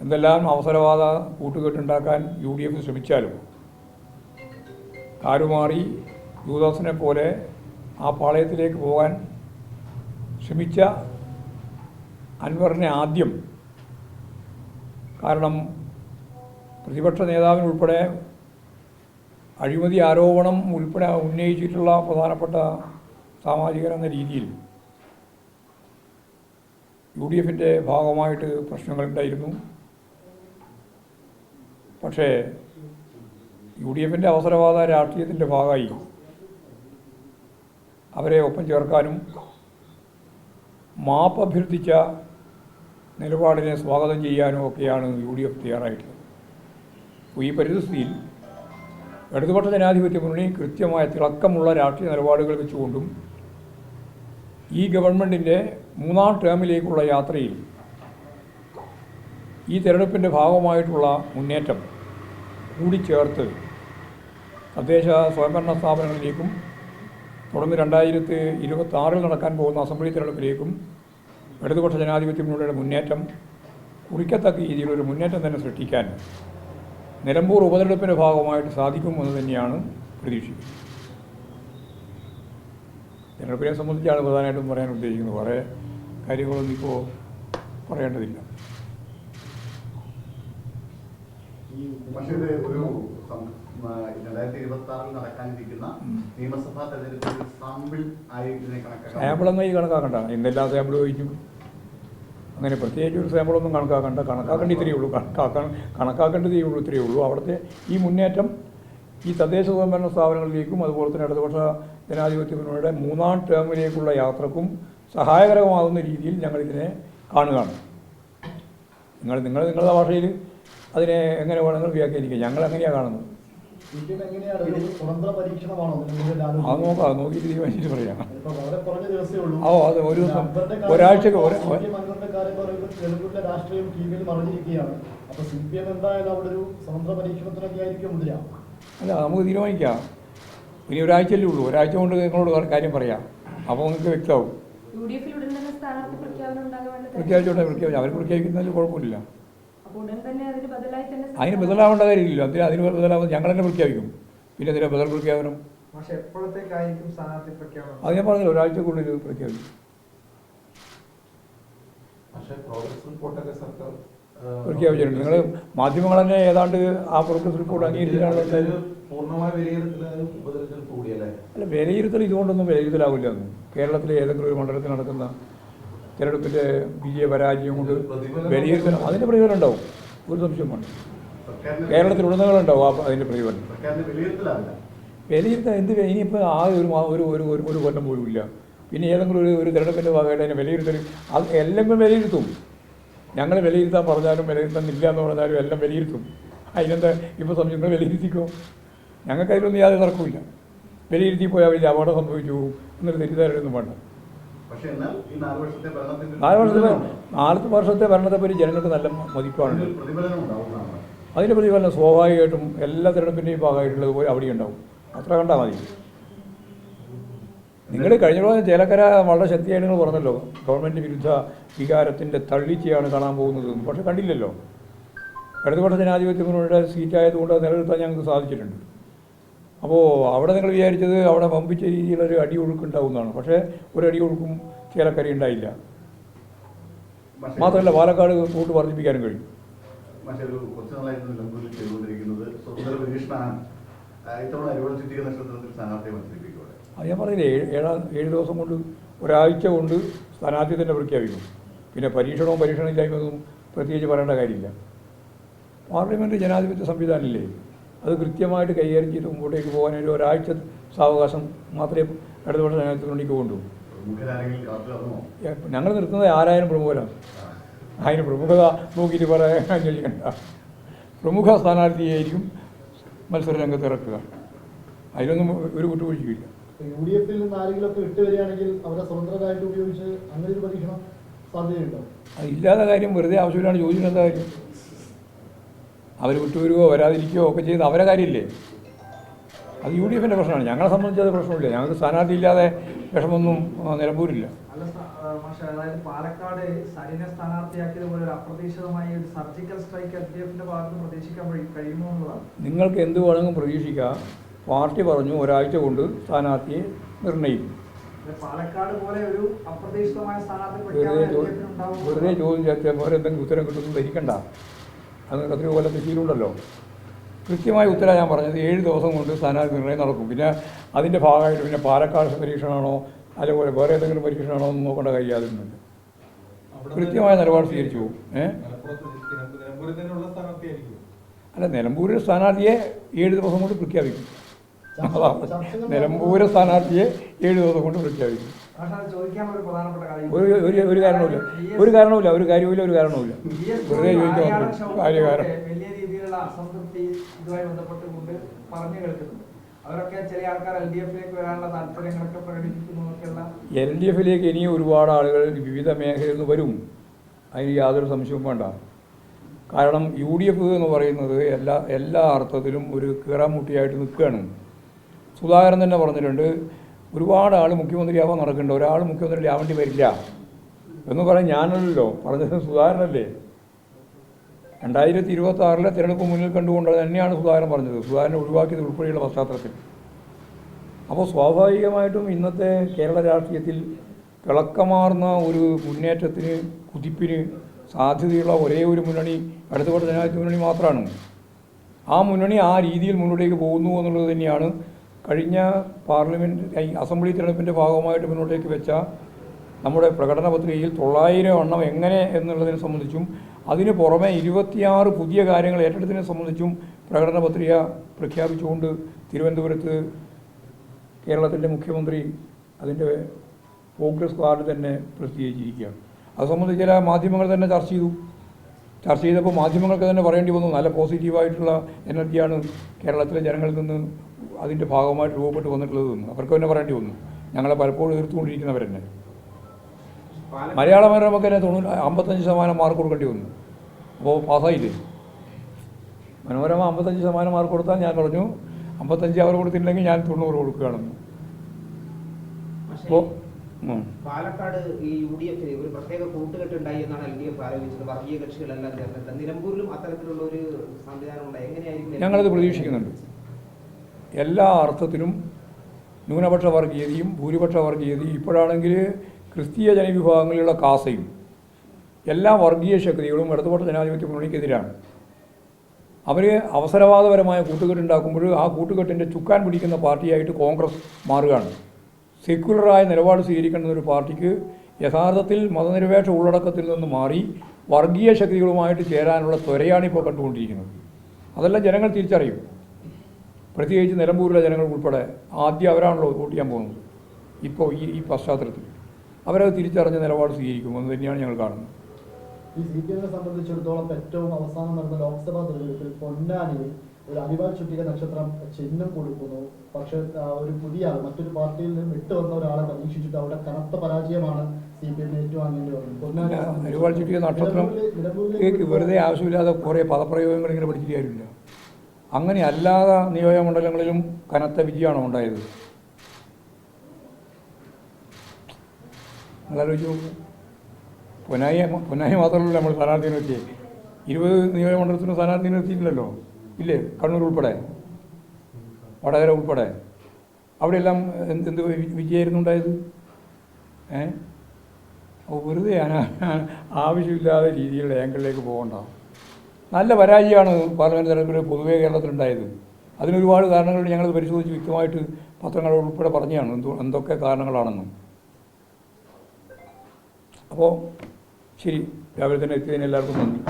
എന്തെല്ലാം അവസരവാദ കൂട്ടുകെട്ടുണ്ടാക്കാൻ യു ഡി എഫ് ശ്രമിച്ചാലും കാരുമാറി യൂദാസിനെ പോലെ ആ പാളയത്തിലേക്ക് പോകാൻ ശ്രമിച്ച അൻവറിനെ ആദ്യം കാരണം പ്രതിപക്ഷ നേതാവിനുൾപ്പെടെ അഴിമതി ആരോപണം ഉൾപ്പെടെ ഉന്നയിച്ചിട്ടുള്ള പ്രധാനപ്പെട്ട സാമാജികൻ എന്ന രീതിയിൽ യു ഡി എഫിന്റെ ഭാഗമായിട്ട് പ്രശ്നങ്ങളുണ്ടായിരുന്നു പക്ഷേ യു ഡി എഫിന്റെ അവസരവാദ രാഷ്ട്രീയത്തിന്റെ ഭാഗമായി അവരെ ഒപ്പം ചേർക്കാനും മാപ്പ് അഭ്യർത്ഥിച്ച നിലപാടിനെ സ്വാഗതം ചെയ്യാനും ഒക്കെയാണ് യു ഡി എഫ് തയ്യാറായിട്ടുള്ളത്. ഈ പരിതസ്ഥിതിയിൽ ഇടതുപക്ഷ ജനാധിപത്യ മുന്നണി കൃത്യമായ തിളക്കമുള്ള രാഷ്ട്രീയ നിലപാടുകൾ വെച്ചുകൊണ്ടും ഈ ഗവൺമെന്റിന്റെ മൂന്നാം ടേമിലേക്കുള്ള യാത്രയിൽ ഈ തിരഞ്ഞെടുപ്പിന്റെ ഭാഗമായിട്ടുള്ള മുന്നേറ്റം കൂടിച്ചേർത്ത് തദ്ദേശ സ്വയംഭരണ സ്ഥാപനങ്ങളിലേക്കും തുടർന്ന് രണ്ടായിരത്തി ഇരുപത്തി ആറിൽ നടക്കാൻ പോകുന്ന അസംബ്ലി തിരഞ്ഞെടുപ്പിലേക്കും ഇടതുപക്ഷ ജനാധിപത്യ മുന്നണിയുടെ മുന്നേറ്റം കുറിക്കത്തക്ക രീതിയിലൊരു മുന്നേറ്റം തന്നെ സൃഷ്ടിക്കാൻ നിലമ്പൂർ ഉപതെരഞ്ഞെടുപ്പിന്റെ ഭാഗമായിട്ട് സാധിക്കുമെന്ന് തന്നെയാണ് പ്രതീക്ഷിക്കുന്നത്. തിരഞ്ഞെടുപ്പിനെ സംബന്ധിച്ചാണ് പ്രധാനമായിട്ടും പറയാൻ ഉദ്ദേശിക്കുന്നത്. കുറേ കാര്യങ്ങളൊന്നും ഇപ്പോൾ പറയേണ്ടതില്ല. പക്ഷേ ഇത് ഒരു രണ്ടായിരത്തി ഇരുപത്തി ആറിൽ നടക്കാനിരിക്കുന്ന നിയമസഭാ തെരഞ്ഞെടുപ്പിൽ സാമ്പിൾ ആയി ഇതിനെ കണക്കാക്കാം. സാമ്പിളൊന്നും ഈ കണക്കാക്കണ്ട. എന്തെല്ലാം സാമ്പിൾ ചോദിക്കും അങ്ങനെ പ്രത്യേകിച്ച് ഒരു സാമ്പിളൊന്നും കണക്കാക്കണ്ട. കണക്കാക്കേണ്ട ഇത്രയേ ഉള്ളൂ. കണക്കാക്കാൻ കണക്കാക്കേണ്ടതേ ഉള്ളൂ ഇത്രയേ ഉള്ളൂ. അവിടുത്തെ ഈ മുന്നേറ്റം ഈ തദ്ദേശ സ്വയംഭരണ സ്ഥാപനങ്ങളിലേക്കും അതുപോലെ തന്നെ ഇടതുപക്ഷ ജനാധിപത്യ മുന്നണിയുടെ മൂന്നാം ടേമിലേക്കുള്ള യാത്രക്കും സഹായകരമാകുന്ന രീതിയിൽ ഞങ്ങളിതിനെ കാണുകയാണ്. നിങ്ങൾ നിങ്ങൾ നിങ്ങളുടെ ഭാഷയിൽ അതിനെ എങ്ങനെ വേണമെങ്കിലും വ്യാഖ്യാനിക്കുക ഞങ്ങൾ അങ്ങനെയാണ് കാണുന്നത് അത്? നോക്കാം. അത് നോക്കിയിട്ട് തീരുമാനിച്ചിട്ട് പറയാം. ഇപ്പൊ വളരെ ഉള്ളൂ. ഓ, അത് ഒരു ദിവസം, ഒരാഴ്ചക്ക് ഒരു- സി പി എം അക്ബറിന്റെ കാര്യം പറയുമ്പോൾ തെലുങ്കിലെ രാഷ്ട്രീയം ടി വിയിൽ മറിഞ്ഞിരിക്കുകയാണ്. അപ്പൊ സി പി എം എന്തായാലും അവിടെ ഒരു സ്വതന്ത്ര പരീക്ഷണത്തിനൊക്കെ ആയിരിക്കും മുദ്ര അല്ല നമുക്ക് തീരുമാനിക്കാം. ഇനി ഒരാഴ്ചയല്ലേ ഉള്ളൂ. ഒരാഴ്ച കൊണ്ട് നിങ്ങളോട് കാര്യം പറയാം. അപ്പോൾ നിങ്ങൾക്ക് വ്യക്തമാവും. യു ഉടൻ തന്നെ സ്ഥാനാർത്ഥി പ്രഖ്യാപനം ഉണ്ടാകാൻ പ്രഖ്യാപിച്ചോട്ടെ പ്രഖ്യാപിച്ചു. അവർ പ്രഖ്യാപിക്കുന്നതിൽ കുഴപ്പമില്ല. അതിന് ബദലാവേണ്ട കാര്യമില്ല അതിന് അതിന് ബദലാവും ഞങ്ങൾ തന്നെ പ്രഖ്യാപിക്കും പിന്നെ അതിന് ബദൽ പ്രഖ്യാപനം? അത് ഞാൻ പറഞ്ഞില്ല ഒരാഴ്ചക്കുള്ളിൽ പ്രഖ്യാപിക്കും. പ്രഖ്യാപിച്ചിട്ടുണ്ട്. നിങ്ങൾ മാധ്യമങ്ങൾ തന്നെ ഏതാണ്ട് ആ പ്രോഗ്രസ് റിപ്പോർട്ട് അംഗീകരിച്ചിട്ടാണ് അല്ല വിലയിരുത്തൽ ഇതുകൊണ്ടൊന്നും വിലയിരുത്തലാവില്ല. കേരളത്തിലെ ഏതെങ്കിലും ഒരു മണ്ഡലത്തിൽ നടക്കുന്ന തിരഞ്ഞെടുപ്പിന്റെ വിജയ പരാജയം കൊണ്ട് വിലയിരുത്തൽ അതിന്റെ പ്രതിഫലം ഉണ്ടാവും. ഒരു സംശയമാണ് കേരളത്തിലുടനീളം ഉണ്ടാവും ആ അതിന്റെ പ്രതിഫലം. വിലയിരുത്തൽ എന്ത് ഇനിയിപ്പോൾ ആ ഒരു ഒരു ഒരു ഒരു ഒരു കൊല്ലം പോലും ഇല്ല. പിന്നെ ഏതെങ്കിലും ഒരു ഒരു തിരഞ്ഞെടുപ്പിന്റെ ഭാഗമായിട്ട് അതിനെ വിലയിരുത്തൽ അത് എല്ലാം വിലയിരുത്തും. ഞങ്ങൾ വിലയിരുത്താൻ പറഞ്ഞാലും വിലയിരുത്താൻ ഇല്ല എന്ന് പറഞ്ഞാലും എല്ലാം വിലയിരുത്തും. അതിനെന്താ ഇപ്പോൾ സംശയങ്ങൾ വിലയിരുത്തിക്കോ? ഞങ്ങൾക്ക് അതിലൊന്നും യാതൊരു തർക്കമില്ല വിലയിരുത്തി പോയാൽ വലിയ അപകടം സംഭവിച്ചു എന്നൊരു തെറ്റിദ്ധാരണയൊന്നും വേണ്ട. നാല് വർഷത്തെ നാല് വർഷത്തെ ഭരണത്തെപ്പറ്റി ജനങ്ങൾക്ക് നല്ല മതിപ്പാണ്. അതിന്റെ പ്രതിഫലനം സ്വാഭാവികമായിട്ടും എല്ലാ തിരഞ്ഞെടുപ്പിന്റെയും ഭാഗമായിട്ടുള്ളത് പോലെ അവിടെ ഉണ്ടാവും അത്ര കണ്ടാൽ മതി. നിങ്ങൾ കഴിഞ്ഞ പ്രാവശ്യം ചേലക്കര വളരെ ശക്തിയായി നിങ്ങൾ പറഞ്ഞല്ലോ ഗവൺമെന്റ് വിരുദ്ധ വികാരത്തിന്റെ തള്ളിച്ചയാണ് കാണാൻ പോകുന്നത്. പക്ഷെ കണ്ടില്ലല്ലോ. ഇടതുപക്ഷ ജനാധിപത്യ മുന്നണിയുടെ സീറ്റായതുകൊണ്ട് നിലനിർത്താൻ ഞങ്ങൾക്ക് സാധിച്ചിട്ടുണ്ട്. അപ്പോൾ അവിടെ നിങ്ങൾ വിചാരിച്ചത് അവിടെ വമ്പിച്ച രീതിയിലൊരു അടി ഒഴുക്കുണ്ടാവുന്നതാണ്. പക്ഷേ ഒരു അടി ഒഴുക്കും ചേലക്കരി ഉണ്ടായില്ല. മാത്രമല്ല പാലക്കാട് കൂട്ട് വർദ്ധിപ്പിക്കാനും കഴിയും. പക്ഷേ ഒരു കുറച്ച് നാളായിരുന്നു നിലമ്പൂരിൽ ചെയ്തുകൊണ്ടിരിക്കുന്നത്. സ്വതന്ത്ര പരീക്ഷണമാണ് ആ, ഇത്തവണ അരിവൾ ചുറ്റിക നക്ഷത്രത്തിൽ സ്ഥാനാർത്ഥിയെ മത്സരിപ്പിക്കുക അത് ഞാൻ പറഞ്ഞില്ലേ ഏഴ് ഏഴാം ദിവസം കൊണ്ട് ഒരാഴ്ച കൊണ്ട് സ്ഥാനാർത്ഥി തന്നെ പ്രഖ്യാപിക്കും. പിന്നെ പരീക്ഷണവും പരീക്ഷണമില്ലായ്മയൊന്നും പ്രത്യേകിച്ച് പറയേണ്ട കാര്യമില്ല. പാർലമെന്റ് ജനാധിപത്യ സംവിധാനമില്ലേ? അത് കൃത്യമായിട്ട് കൈകാര്യം ചെയ്ത് മുമ്പോട്ടേക്ക് പോകാൻ ഒരു ഒരാഴ്ച സാവകാശം മാത്രമേ ഇടതുപക്ഷ ജനാധിപത്യത്തിലേക്ക് കൊണ്ടു ഞങ്ങൾ നിർത്തുന്നത് ആരായാലും പ്രമുഖരാണ്. അതിന് പ്രമുഖത നോക്കിയിട്ട് പറയാൻ അന്വേഷിക്കണ്ട പ്രമുഖ സ്ഥാനാർത്ഥിയായിരിക്കും മത്സര രംഗത്ത് ഇറക്കുക. അതിലൊന്നും ഒരു വിട്ടുവീഴ്ചയില്ല യു ഡി എഫിൽ നിന്ന് ആരെങ്കിലുമൊക്കെ ഇട്ട് വരികയാണെങ്കിൽ അവരെ സ്വതന്ത്രരായിട്ട് ഉപയോഗിച്ച് അങ്ങനെ ഒരു പരീക്ഷണം സാധ്യതയുണ്ടോ? അത് ഇല്ലാത്ത കാര്യം വെറുതെ ആവശ്യമില്ലാണ്ട് ചോദിച്ചിട്ട് എന്താ കാര്യം. അവർ വിട്ടുവരുവോ വരാതിരിക്കുകയോ ഒക്കെ ചെയ്ത് അവരെ കാര്യമില്ലേ? അത് യു ഡി എഫിന്റെ പ്രശ്നമാണ്. ഞങ്ങളെ സംബന്ധിച്ച് അത് പ്രശ്നമില്ല. ഞങ്ങൾക്ക് സ്ഥാനാർത്ഥി ഇല്ലാതെ വിഷമൊന്നും നിലമ്പൂരില്ല. പാലക്കാട് സരിനെ സ്ഥാനാർത്ഥിയാക്കിയതുപോലെ അപ്രതീക്ഷിതമായ ഒരു സർജിക്കൽ സ്ട്രൈക്ക് എൽ ഡി എഫിന്റെ ഭാഗത്ത് പ്രതീക്ഷിക്കാൻ കഴിയുമോ എന്നുള്ളതാണ്. നിങ്ങൾക്ക് എന്ത് വേണമെങ്കിലും പ്രതീക്ഷിക്കാം. പാർട്ടി പറഞ്ഞു ഒരാഴ്ച കൊണ്ട് സ്ഥാനാർത്ഥിയെ നിർണയിക്കും പാലക്കാട് പോലെ ഒരു അപ്രതീക്ഷിതമായ സ്ഥാനാർത്ഥി വെറുതെ ചോദ്യം ചോദിച്ചാൽ അവരെന്തെങ്കിലും ഉത്തരം കിട്ടുമെന്ന് ധരിക്കണ്ട. അത് എത്രയോ കൊല്ലത്തെ ശീലമുണ്ടല്ലോ കൃത്യമായ ഉത്തരം ഞാൻ പറഞ്ഞത് ഏഴ് ദിവസം കൊണ്ട് സ്ഥാനാർത്ഥി നിർണയം നടക്കും. പിന്നെ അതിന്റെ ഭാഗമായിട്ട് പിന്നെ പാലക്കാട് പരീക്ഷണമാണോ അതേപോലെ വേറെ ഏതെങ്കിലും പരീക്ഷണമാണോ എന്ന് നോക്കേണ്ട യാതൊന്നുമില്ല. കൃത്യമായ നിലപാട് സ്വീകരിച്ചു. പോകും ഏഹ് അല്ല നിലമ്പൂരിൽ സ്ഥാനാർത്ഥിയെ ഏഴ് ദിവസം കൊണ്ട് പ്രഖ്യാപിക്കും. നിലമ്പൂര് സ്ഥാനാർത്ഥിയെ ഏഴ് ദിവസം കൊണ്ട് പ്രഖ്യാപിക്കും. ഒരു ഒരു ഒരു കാരണവുമില്ല. ഒരു കാരണവുമില്ല. ഒരു കാര്യവുമില്ല ഒരു കാരണവുമില്ല. വെറുതെ ചോദിക്കാൻ വലിയ രീതിയിലുള്ള അസംതൃപ്തി ഇതുമായി ബന്ധപ്പെട്ടുകൊണ്ട് പറഞ്ഞു കേൾക്കുന്നുണ്ട്. അവരൊക്കെ ചില ആൾക്കാർ എൽ ഡി എഫിലേക്ക് വരാനുള്ള താല്പര്യങ്ങളൊക്കെ പ്രകടിപ്പിക്കുന്നു എന്നൊക്കെയുള്ള എൽ ഡി എഫിലേക്ക് ഇനിയും ഒരുപാട് ആളുകൾ വിവിധ മേഖലയിൽ നിന്ന് വരും. അതിന് യാതൊരു സംശയവും വേണ്ട. കാരണം യു ഡി എഫ് എന്ന് പറയുന്നത് എല്ലാ എല്ലാ അർത്ഥത്തിലും ഒരു കീറാമുട്ടിയായിട്ട് നിൽക്കുകയാണ്. സുധാകരൻ തന്നെ പറഞ്ഞിട്ടുണ്ട് ഒരുപാട് ആൾ മുഖ്യമന്ത്രിയാവാൻ നടക്കുന്നുണ്ട്. ഒരാൾ മുഖ്യമന്ത്രി ആവേണ്ടി വരില്ല. എന്ന് പറയാൻ ഞാനല്ലല്ലോ. പറഞ്ഞത് സുധാകരനല്ലേ? രണ്ടായിരത്തി ഇരുപത്തി ആറിലെ തിരഞ്ഞെടുപ്പ് മുന്നിൽ കണ്ടുകൊണ്ട് തന്നെയാണ് സുധാകരൻ പറഞ്ഞത്. സുധാകരനെ ഒഴിവാക്കിയത് ഉൾപ്പെടെയുള്ള പശ്ചാത്തലത്തിൽ. അപ്പോൾ സ്വാഭാവികമായിട്ടും ഇന്നത്തെ കേരള രാഷ്ട്രീയത്തിൽ തിളക്കമാർന്ന ഒരു മുന്നേറ്റത്തിന് കുതിപ്പിന് സാധ്യതയുള്ള ഒരേ ഒരു മുന്നണി അടുത്തപ്പെട്ട ജനാധിപത്യ മുന്നണി മാത്രമാണ്. ആ മുന്നണി ആ രീതിയിൽ മുന്നോട്ടേക്ക് പോകുന്നു എന്നുള്ളത് തന്നെയാണ് കഴിഞ്ഞ പാർലമെന്റ് അസംബ്ലി തിരഞ്ഞെടുപ്പിന്റെ ഭാഗമായിട്ട് മുന്നോട്ടേക്ക് വെച്ച നമ്മുടെ പ്രകടന പത്രികയിൽ തൊള്ളായിരം എണ്ണം എങ്ങനെ എന്നുള്ളതിനെ സംബന്ധിച്ചും അതിന് പുറമെ ഇരുപത്തിയാറ് പുതിയ കാര്യങ്ങൾ ഏറ്റെടുത്തതിനെ സംബന്ധിച്ചും പ്രകടന പത്രിക പ്രഖ്യാപിച്ചുകൊണ്ട് തിരുവനന്തപുരത്ത് കേരളത്തിന്റെ മുഖ്യമന്ത്രി അതിന്റെ പ്രോഗ്രസ് കാർഡ് തന്നെ പ്രസിദ്ധീകരിച്ചിരിക്കുകയാണ്. അത് സംബന്ധിച്ച് ചില മാധ്യമങ്ങൾ തന്നെ ചർച്ച ചെയ്തു. ചർച്ച ചെയ്തപ്പോൾ മാധ്യമങ്ങൾക്ക് തന്നെ പറയേണ്ടി വന്നു. നല്ല പോസിറ്റീവായിട്ടുള്ള എനർജിയാണ് കേരളത്തിലെ ജനങ്ങളിൽ നിന്ന് അതിന്റെ ഭാഗമായിട്ട് രൂപപ്പെട്ട് വന്നിട്ടുള്ളത് എന്ന് അവർക്ക് തന്നെ പറയേണ്ടി വന്നു ഞങ്ങളെ പലപ്പോഴും എതിർത്തുകൊണ്ടിരിക്കുന്നവർ തന്നെ മലയാള മനോരമക്ക് തന്നെ തൊണ്ണൂറ് അമ്പത്തഞ്ച് ശതമാനം മാർക്ക് കൊടുക്കേണ്ടി വന്നു. അപ്പോൾ പാസ്സായില്ലേ? മനോരമ അമ്പത്തഞ്ച് ശതമാനം മാർക്ക് കൊടുത്താൽ ഞാൻ പറഞ്ഞു അമ്പത്തഞ്ച് അവർ കൊടുത്തില്ലെങ്കിൽ ഞാൻ തൊണ്ണൂറ് കൊടുക്കുകയാണെന്ന് അപ്പോൾ പാലക്കാട് ഈ യു ഡി എഫിന് ഒരു പ്രത്യേക കൂട്ടുകെട്ടുണ്ടായി എന്നാണ് എൽ ഡി എഫ് ആരോപിച്ചത്. വർഗീയ കക്ഷികളെല്ലാം ചേർന്നിട്ട്. നിലമ്പൂരിലും അത്തരത്തിലുള്ള ഒരു സംവിധാനം ഉണ്ടായി. എങ്ങനെയായിരിക്കും? ഞങ്ങളത് പ്രതീക്ഷിക്കുന്നുണ്ട്. എല്ലാ അർത്ഥത്തിലും ന്യൂനപക്ഷ വർഗീയതയും ഭൂരിപക്ഷ വർഗീയതയും ഇപ്പോഴാണെങ്കിൽ ക്രിസ്തീയ ജനവിഭാഗങ്ങളിലുള്ള കാസയും എല്ലാ വർഗീയ ശക്തികളും ഇടതുപക്ഷ ജനാധിപത്യ മുന്നണിക്കെതിരാണ്. അവർ അവസരവാദപരമായ കൂട്ടുകെട്ടുണ്ടാക്കുമ്പോൾ ആ കൂട്ടുകെട്ടിന്റെ ചുക്കാൻ പിടിക്കുന്ന പാർട്ടിയായിട്ട് കോൺഗ്രസ് മാറുകയാണ്. സെക്യുലറായ നിലപാട് സ്വീകരിക്കേണ്ട ഒരു പാർട്ടിക്ക് യഥാർത്ഥത്തിൽ മതനിരപേക്ഷ ഉള്ളടക്കത്തിൽ നിന്ന് മാറി വർഗീയ ശക്തികളുമായിട്ട് ചേരാനുള്ള ത്വരയാണ് ഇപ്പോൾ കണ്ടുകൊണ്ടിരിക്കുന്നത്. അതെല്ലാം ജനങ്ങൾ തിരിച്ചറിയും. പ്രത്യേകിച്ച് നിലമ്പൂരിലെ ജനങ്ങൾ ഉൾപ്പെടെ ആദ്യം അവരാണല്ലോ വോട്ട് ചെയ്യാൻ പോകുന്നത്. ഇപ്പോൾ ഈ ഈ പശ്ചാത്തലത്തിൽ. അവരത് തിരിച്ചറിഞ്ഞ നിലപാട് സ്വീകരിക്കുമെന്ന് തന്നെയാണ് ഞങ്ങൾ കാണുന്നത്. ഈ സി പി എമ്മിനെ സംബന്ധിച്ചിടത്തോളം ഏറ്റവും അവസാനം നടന്ന ലോക്സഭാ തെരഞ്ഞെടുപ്പിൽ പൊന്നാനിയിൽ ഒരു അരിവാൾ ചുട്ടിക നക്ഷത്രം ചിഹ്നം കൊടുക്കുന്നു. പക്ഷെ ഒരു പുതിയ ആൾ മറ്റൊരു പാർട്ടിയിൽ നിന്ന് വിട്ടു വന്ന ഒരാളെ പരീക്ഷിച്ചിട്ട് അവിടെ കനത്ത പരാജയമാണ് സി പി എമ്മിന് ഏറ്റുവാങ്ങേണ്ടി വന്നത്. ചുട്ടിക സംബന്ധിച്ചിടത്തോളം. നക്ഷത്രം വെറുതെ ആവശ്യമില്ലാതെ കുറേ പദപ്രയോഗങ്ങൾ ഇങ്ങനെ പഠിച്ചിട്ട് കാര്യമില്ല അങ്ങനെ അല്ലാതെ നിയോജകമണ്ഡലങ്ങളിലും കനത്ത വിജയമാണോ ഉണ്ടായത്? നിങ്ങളാലോചിച്ച് നോക്കൂ പൊന്നായി പൊന്നായി മാത്രമല്ല നമ്മൾ സ്ഥാനാർത്ഥി വെച്ചേ ഇരുപത് നിയോജകമണ്ഡലത്തിന് സ്ഥാനാർത്ഥി നിർത്തിയിട്ടില്ലല്ലോ. ഇല്ലേ? കണ്ണൂർ ഉൾപ്പെടെ. വടകര ഉൾപ്പെടെ. അവിടെയെല്ലാം എന്ത് എന്ത് വിജയമായിരുന്നു ഉണ്ടായത്? ഏ? വെറുതെ ആവശ്യമില്ലാതെ രീതിയിലുള്ള ആംഗിളിലേക്ക് പോകണ്ട. നല്ല പരാജയമാണ് പാർലമെന്റ് തെരഞ്ഞെടുപ്പിൽ പൊതുവേ കേരളത്തിലുണ്ടായത്. അതിനൊരുപാട് കാരണങ്ങൾ ഞങ്ങൾ പരിശോധിച്ച് വ്യക്തമായിട്ട് പത്രങ്ങൾ ഉൾപ്പെടെ പറഞ്ഞതാണ്. എന്തോ എന്തൊക്കെ കാരണങ്ങളാണെന്നും. അപ്പോൾ ശരി. രാവിലെ തന്നെ എത്തിയതിന് എല്ലാവർക്കും നന്ദി.